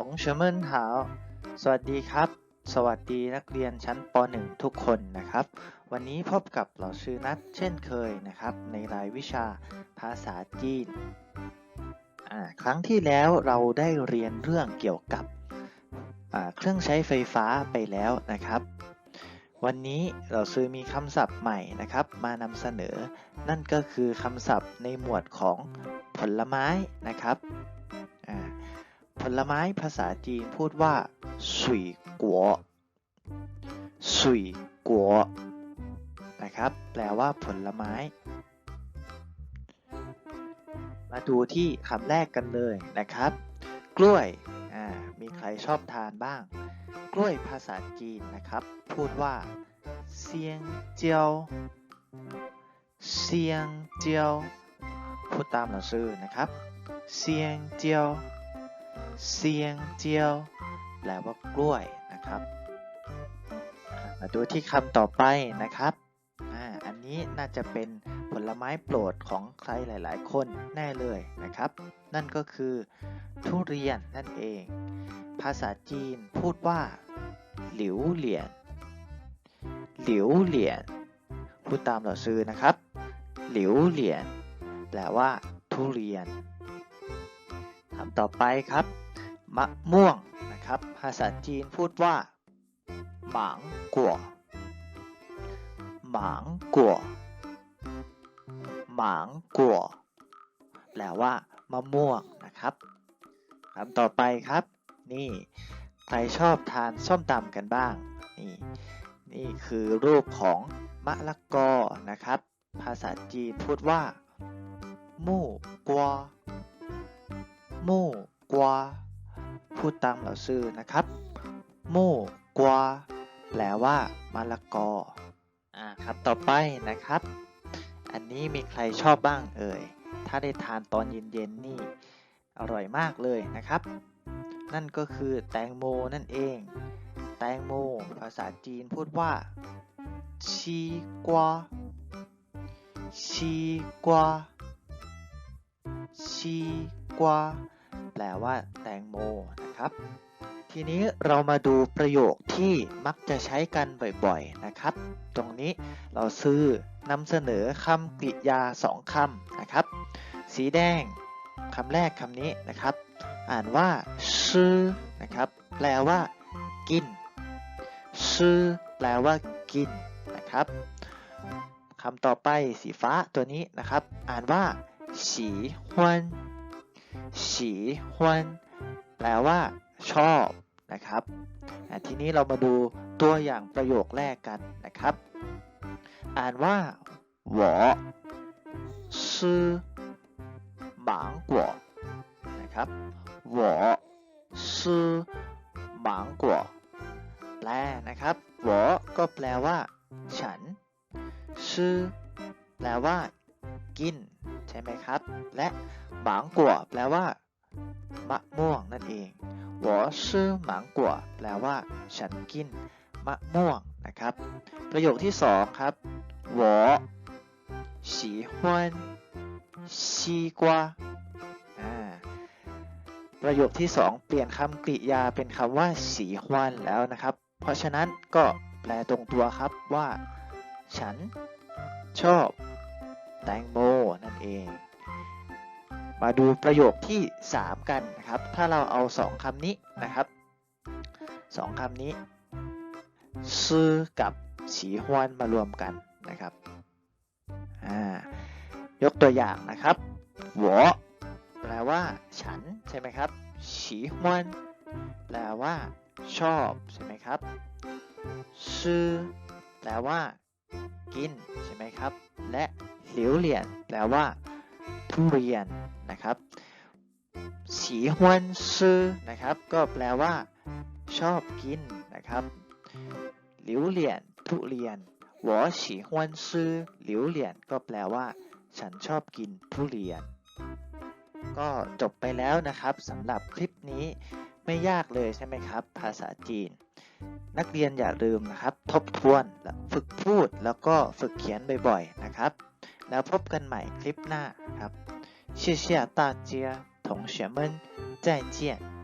ทงเชมเมิาวสวัสดีครับ สวัสดีนักเรียนชั้นป .1 ทุกคนนะครับ วันนี้พบกับเราชื่อนัดเช่นเคยนะครับ ในรายวิชาภาษาจีน ครั้งที่แล้วเราได้เรียนเรื่องเกี่ยวกับเครื่องใช้ไฟฟ้าไปแล้วนะครับ วันนี้เราซื้อมีคำศัพท์ใหม่นะครับ มานำเสนอ นั่นก็คือคำศัพท์ในหมวดของผลไม้นะครับ ลไม้ภาษาจีนพูดว่าสุยกัวสุยกัวนะครับ แปลว่าผลไม้ มาดูที่คำแรกกันเลยนะครับ กล้วยมีใครชอบทานบ้าง กล้วยภาษาจีนนะครับ พูดว่าเซียงเจียวเซียงเจียวพูดตามหนังสือนะครับเซียงเจียว เซียงเจียว แปลว่ากล้วยนะครับ มาดูที่คำต่อไปนะครับอันนี้น่าจะเป็นผลไม้โปรดของใครหลาย ๆ คนแน่เลยนะครับ นั่นก็คือ ทุเรียนนั่นเอง ภาษาจีนพูดว่า หลิวเหลียน หลิวเหลียน พูดตามเราซื้อนะครับ หลิวเหลียน แปลว่า ทุเรียน คำต่อไปครับ มะม่วงนะครับ ภาษาจีนพูดว่าหมางกัวหมางกัวหมางกัวแปลว่ามะม่วงนะครับคำต่อไปครับ นี่ใครชอบทานส้มตำกันบ้าง นี่นี่คือรูปของมะละกอนะครับ ภาษาจีนพูดว่า มู่กว มู่กวาพูดตามเหล่าซื่อนะครับ มู่กวาแปลว่ามะละกออ่าครับต่อไปนะครับ อันนี้มีใครชอบบ้างเอ่ย ถ้าได้ทานตอนเย็นๆนี่อร่อยมากเลยนะครับ นั่นก็คือแตงโมนั่นเอง แตงโม ภาษาจีนพูดว่าชีกวาชีกวาชีกวา แปลว่าแตงโมนะครับ ทีนี้เรามาดูประโยคที่มักจะใช้กันบ่อยๆนะครับ ตรงนี้เราซื้อนำเสนอคำกริยาสองคำนะครับ สีแดงคำแรกคำนี้นะครับ อ่านว่าซื้อนะครับ แปลว่า กินซื้อแปลว่า กินนะครับคำต่อไปสีฟ้าตัวนี้นะครับ อ่านว่าสีฮวน สีฮวนแปลว่า ชอบนะครับอ่ะทีนี้เรามาดูตัวอย่างประโยคแรกกันนะครับ อ่านว่า我吃芒果นะครับ我吃芒果แปลนะครับ我ก็แปลว่า ฉันชื่อแปลว่า กิน ใ ช่ไหมครับ และหมางกัวแปลว่า มะม่วงนั่นเอง我吃芒果แปลว่า ฉันกิน มะม่วงนะครับ ประโยคที่สองครับ我喜欢西瓜อ่าประโยคที่สองเปลี่ยนคำกริยาเป็นคำว่าสีฮวนแล้วนะครับ เพราะฉะนั้นก็แปลตรงตัวครับว่า ฉันชอบแตงโมนั่นเอง อง มาดูประโยคที่ 3 กันนะครับ ถ้าเราเอาสองคำนี้นะครับสองคำนี้ซื้อกับฉีฮวนมารวมกันนะครับอ่ายกตัวอย่างนะครับ我แปลว่า ฉันใช่ไหมครับฉีฮวนแปลว่า ชอบใช่ไหมครับซื้อแปลว่า กินใช่ไหมครับ และหลิวเหลียนแปลว่า ทุเรียนนะครับฉีฮวนซื้อนะครับ ก็แปลว่า ชอบกินนะครับหลิวเหลียนทุเรียน我喜欢吃榴莲ก็แปลว่า ฉันชอบกินทุเรียน ก็จบไปแล้วนะครับสำหรับคลิปนี้ไม่ยากเลยใช่ไหมครับ ภาษาจีน นักเรียนอย่าลืมนะครับ ทบทวนและฝึกพูดแล้วก็ฝึกเขียนบ่อยๆนะครับ แล้วพบกันใหม่คลิปหน้าครับ谢谢大家同学们再见